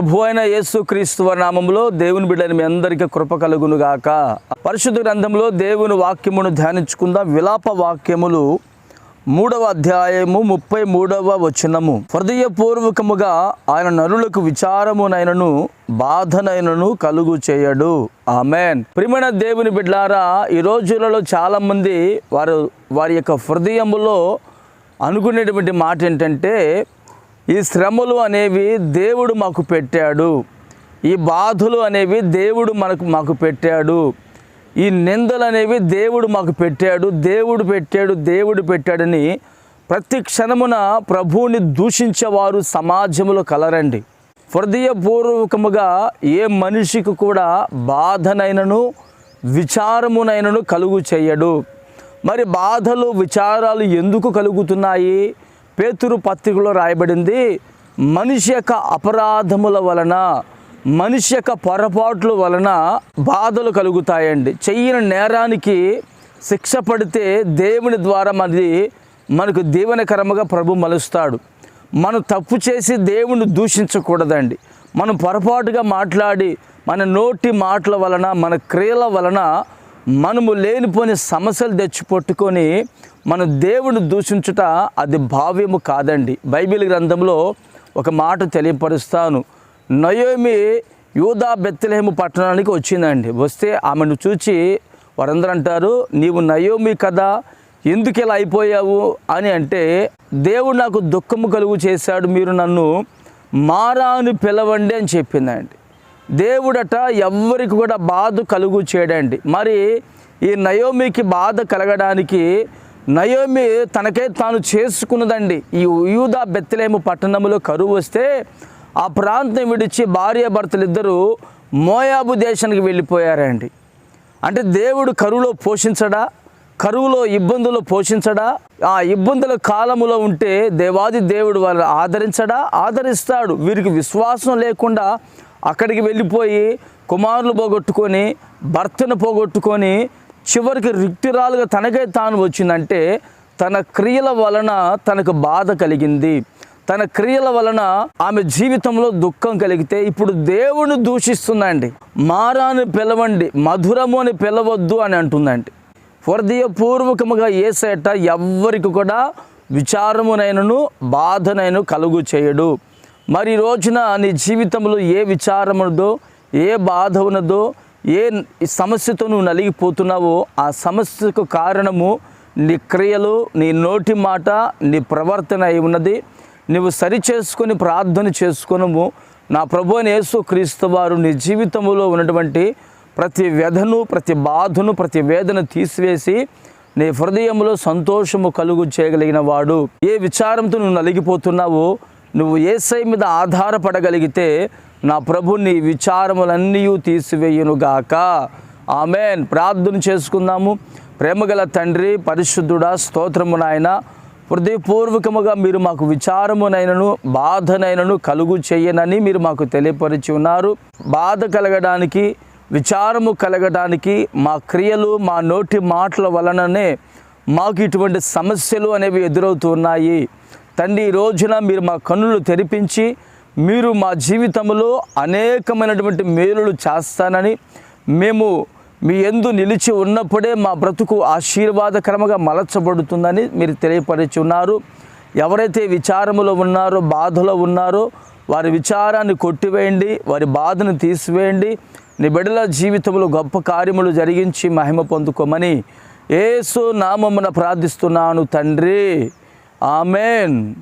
ప్రభు అయిన యేసు క్రీస్తు నామంలో దేవుని బిడ్డని మీ అందరికీ కృప కలుగును గాక. పరిశుద్ధ గ్రంథంలో దేవుని వాక్యమును ధ్యానించుకుందాం. విలాప వాక్యములు మూడవ అధ్యాయము ముప్పై మూడవ వచనము. హృదయపూర్వకముగా ఆయన నరులకు విచారమునైనను బాధనైనను కలుగు చేయడు. ఆమెన్. ప్రిమణ దేవుని బిడ్లారా ఈ రోజులలో చాలామంది వారు వారి యొక్క హృదయములో అనుకునేటువంటి మాట ఏంటంటే ఈ శ్రమలు అనేవి దేవుడు మాకు పెట్టాడు. ఈ బాధలు అనేవి దేవుడు మనకు మాకు పెట్టాడు. ఈ నిందలు అనేవి దేవుడు మాకు పెట్టాడు. దేవుడు పెట్టాడు దేవుడు పెట్టాడని ప్రతి క్షణమున ప్రభువుని దూషించేవారు సమాజంలో కలరండి. హృదయపూర్వకముగా ఏ మనిషికి కూడా బాధనైనను విచారమునైనను కలుగు చేయడు. మరి బాధలు విచారాలు ఎందుకు కలుగుతున్నాయి? పేతురు పత్రికలో రాయబడింది మనిషి యొక్క అపరాధముల వలన మనిషి యొక్క పొరపాట్ల వలన బాధలు కలుగుతాయండి. చెయ్యని నేరానికి శిక్ష పడితే దేవుని ద్వారా మనది మనకు దీవెనకరముగా ప్రభు మలుస్తాడు. మనం తప్పు చేసి దేవుని దూషించకూడదండి. మనం పొరపాటుగా మాట్లాడి మన నోటి మాటల వలన మన క్రియల వలన మనము లేనిపోని సమస్యలు తెచ్చిపెట్టుకొని మన దేవుని దూషించుట అది భావ్యము కాదండి. బైబిల్ గ్రంథంలో ఒక మాట తెలియపరుస్తాను. నయోమి యూదా బెత్తలేము పట్టణానికి వచ్చిందండి. వస్తే ఆమెను చూచి వారందరూ అంటారు నీవు నయోమి కదా? ఎందుకు ఇలా అయిపోయావు? అని అంటే దేవుడు నాకు దుఃఖము కలుగు చేశాడు మీరు నన్ను మారాను పిలవండి అని చెప్పిందండి. దేవుడట ఎవ్వరికి కూడా బాధ కలుగు చేయడండి. మరి ఈ నయోమికి బాధ కలగడానికి నయోమి తనకే తాను చేసుకున్నదండి. ఈ యూదా బెత్తలేము పట్టణంలో కరువు వస్తే ఆ ప్రాంతం విడిచి భార్య భర్తలు మోయాబు దేశానికి వెళ్ళిపోయారండి. అంటే దేవుడు కరువులో పోషించడా? కరువులో ఇబ్బందులు పోషించడా? ఆ ఇబ్బందుల కాలములో ఉంటే దేవాది దేవుడు వాళ్ళని ఆదరించడా? ఆదరిస్తాడు. వీరికి విశ్వాసం లేకుండా అక్కడికి వెళ్ళిపోయి కుమారులు పోగొట్టుకొని భర్తను పోగొట్టుకొని చివరికి రిక్తిరాలుగా తనకే తాను వచ్చిందంటే తన క్రియల వలన తనకు బాధ కలిగింది. తన క్రియల వలన ఆమె జీవితంలో దుఃఖం కలిగితే ఇప్పుడు దేవుని దూషిస్తుందండి. మారాని పిలవండి మధురము అని పిలవద్దు అని అంటుందండి. హృదయపూర్వకముగా ఏసేట ఎవ్వరికి కూడా విచారమునైనను బాధనైన కలుగు చేయడు. మరి రోజున నీ జీవితంలో ఏ విచారమునదో ఏ బాధ ఉన్నదో ఏ సమస్యతో నువ్వు నలిగిపోతున్నావో ఆ సమస్యకు కారణము నీ క్రియలు నీ నోటి మాట నీ ప్రవర్తన అయి ఉన్నది. నువ్వు సరి చేసుకొని ప్రార్థన చేసుకునము. నా ప్రభు యేసు క్రీస్తు వారు నీ జీవితంలో ఉన్నటువంటి ప్రతి వ్యధను ప్రతి బాధను ప్రతి వేదన తీసివేసి నీ హృదయంలో సంతోషము కలుగు చేయగలిగిన వాడు. ఏ విచారంతో నువ్వు నలిగిపోతున్నావో నువ్వు ఏసై మీద ఆధారపడగలిగితే నా ప్రభు నీ విచారములన్నీ తీసివేయునుగాక. ఆమెన్. ప్రార్థన చేసుకుందాము. ప్రేమగల తండ్రి పరిశుద్ధుడా స్తోత్రము నాయన. హృదయపూర్వకముగా మీరు మాకు విచారమునైనను బాధనైనను కలుగు చేయనని మీరు మాకు తెలియపరిచి ఉన్నారు. బాధ కలగడానికి విచారము కలగడానికి మా క్రియలు మా నోటి మాటల వలననే మాకు ఇటువంటి సమస్యలు అనేవి ఎదురవుతున్నాయి తండ్రి ఈ రోజున మీరు మా కన్నులు తెరిపించి మీరు మా జీవితంలో అనేకమైనటువంటి మేలులు చేస్తానని మేము మీ ఎందు నిలిచి ఉన్నప్పుడే మా బ్రతుకు ఆశీర్వాదకరంగా మలచబడుతుందని మీరు తెలియపరిచి ఉన్నారు ఎవరైతే విచారములో ఉన్నారో బాధలో ఉన్నారో వారి విచారాన్ని కొట్టివేయండి వారి బాధను తీసివేయండి. నీ బిడ్డల జీవితంలో గొప్ప కార్యములు జరిగించి మహిమ పొందుకోమని ఏసు నామమున ప్రార్థిస్తున్నాను తండ్రి. ఆమెన్.